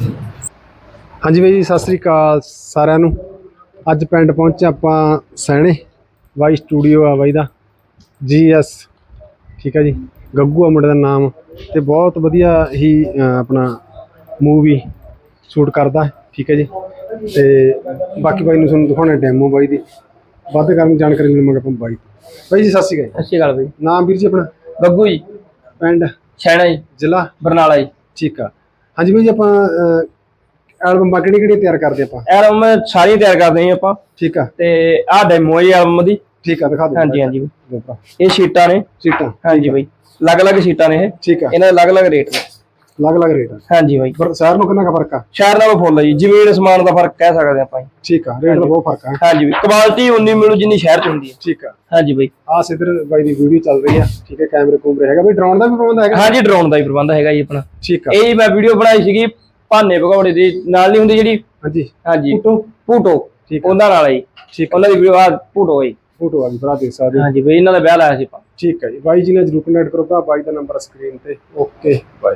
ਹਾਂਜੀ ਬਾਈ ਜੀ ਸਤਿ ਸ੍ਰੀ ਅਕਾਲ ਸਾਰਿਆਂ ਨੂੰ। ਅੱਜ ਪਿੰਡ ਪਹੁੰਚੇ ਆਪਾਂ ਸੈਣੇ ਵਾਈ ਸਟੂਡੀਓ ਆ ਬਾਈ ਦਾ ਜੀਐਸ ਠੀਕ ਹੈ ਜੀ ਗੱਗੂ ਆ ਮੁੰਡੇ ਦਾ ਨਾਮ ਤੇ ਬਹੁਤ ਵਧੀਆ ਹੀ ਆਪਣਾ ਮੂਵੀ ਸ਼ੂਟ ਕਰਦਾ ਠੀਕ ਹੈ ਜੀ। ਤੇ ਬਾਕੀ ਬਾਈ ਨੂੰ ਤੁਹਾਨੂੰ ਦਿਖਾਉਣਾ ਡੈਮੋ ਬਾਈ ਦੀ। ਵੱਧ ਕਰਨ ਜਾਣਕਾਰੀ ਮਿਲਵਾਂਗੇ ਆਪਾਂ ਬਾਈ। ਬਾਈ ਜੀ ਸਤਿ ਸ੍ਰੀ ਅਕਾਲ। ਸਤਿ ਸ਼੍ਰੀ ਅਕਾਲ ਬਈ ਜੀ। ਨਾਮ ਵੀਰ ਜੀ ਆਪਣਾ? ਗੱਗੂ ਜੀ। ਪਿੰਡ? ਛੈਣਾ ਜੀ। ਜ਼ਿਲ੍ਹਾ? ਬਰਨਾਲਾ ਜੀ। ਠੀਕ ਆ। ਹਾਂਜੀ ਬਾਈ ਜੀ ਆਪਾਂ ਐਲਬਮ ਕਿਹੜੀ ਕਿਹੜੀ ਤਿਆਰ ਕਰਦੇ ਆਪਾਂ? ਐਲਬਮ ਸਾਰੀਆਂ ਤਿਆਰ ਕਰਦੇ ਹਾਂ ਆਪਾਂ। ਠੀਕ ਆ। ਤੇ ਆਹ ਡੈਮੋ ਹੈ ਐਲਬਮ ਦੀ। ਠੀਕ ਆ ਦਿਖਾ ਦਿਓ। ਹਾਂਜੀ ਹਾਂਜੀ। ਇਹ ਸ਼ੀਟਾਂ ਨੇ। ਸੀਟਾਂ ਹਾਂਜੀ ਬਈ। ਅਲੱਗ-ਅਲੱਗ ਸ਼ੀਟਾਂ ਨੇ ਇਹ। ਠੀਕ ਆ। ਇਹਨਾਂ ਦੇ ਅਲੱਗ-ਅਲੱਗ ਰੇਟ ਨੇ। ਅਲੱਗ-ਅਲੱਗ ਰੇਟ ਆ। ਹਾਂਜੀ ਬਾਈ। ਪਰ ਸ਼ਹਿਰ ਨੂੰ ਕਿੰਨਾ ਕੁ ਫ਼ਰਕ ਆ? ਸ਼ਹਿਰ ਨਾਲੋਂ ਫੁੱਲ ਹੈ ਜੀ। ਜ਼ਮੀਨ ਅਸਮਾਨ ਦਾ ਫ਼ਰਕ ਕਹਿ ਸਕਦੇ ਆਪਾਂ ਜੀ। ਠੀਕ ਆ ਰੇਟ ਦਾ ਬਹੁਤ ਫ਼ਰਕ ਆ। ਹਾਂਜੀ ਬਈ। ਕੁਆਲਿਟੀ ਉਨੀ ਮਿਲੂ ਜਿੰਨੀ ਸ਼ਹਿਰ 'ਚ ਹੁੰਦੀ ਹੈ ਠੀਕ ਆ। ਹਾਂਜੀ ਬਈ। ਆ ਸਿੱਧਰ ਬਾਈ ਦੀ ਵੀਡੀਓ ਚੱਲ ਰਹੀ ਆ। ਠੀਕ ਹੈ ਕੈਮਰੇ ਕੂਮਰੇ ਹੈਗਾ। ਬਈ ਡਰੋਨ ਦਾ ਵੀ ਪ੍ਰਬੰਧ ਹੈਗਾ? ਹਾਂਜੀ ਡਰੋਨ ਦਾ ਹੀ ਪ੍ਰਬੰਧ ਹੈਗਾ ਜੀ ਆਪਣਾ। ਠੀਕ ਆ। ਇਹ ਮੈਂ ਵੀਡੀਓ ਬਣਾਈ ਸੀਗੀ ਭਾਨੇ ਭਗੌੜੇ ਦੀ। ਨਾਲ ਨਹੀਂ ਹੁੰਦੀ ਜਿਹੜੀ? ਹਾਂਜੀ। ਹਾਂਜੀ। ਫੋਟੋ ਭੂਟੋ। ਠੀਕ ਆ। ਉਹਨਾਂ ਨਾਲ ਹੈ ਜੀ। ਠੀਕ ਆ। ਉਹਨਾਂ ਦੀ ਵੀਡੀਓ ਆ ਭੂਟੋ ਹੈ ਜੀ। ਫੋਟੋ ਆ ਵੀ ਭਰਾ ਦੇਖ ਸਕਦੇ ਹੋ। ਹਾਂਜੀ ਬਈ ਇਹਨਾਂ ਦਾ ਵਿਆਹ ਲਾਇਆ ਸੀ ਆਪਾਂ। ਠੀਕ ਹੈ ਜੀ। ਬਾਈ ਜੀ ਨੇ ਜਰੂਰ ਕਨੈਕਟ ਕਰੋ ਭਰਾ। ਬਾਈ ਦਾ ਨੰਬਰ ਸਕਰੀਨ ਤੇ। ਓਕੇ ਬਾਈ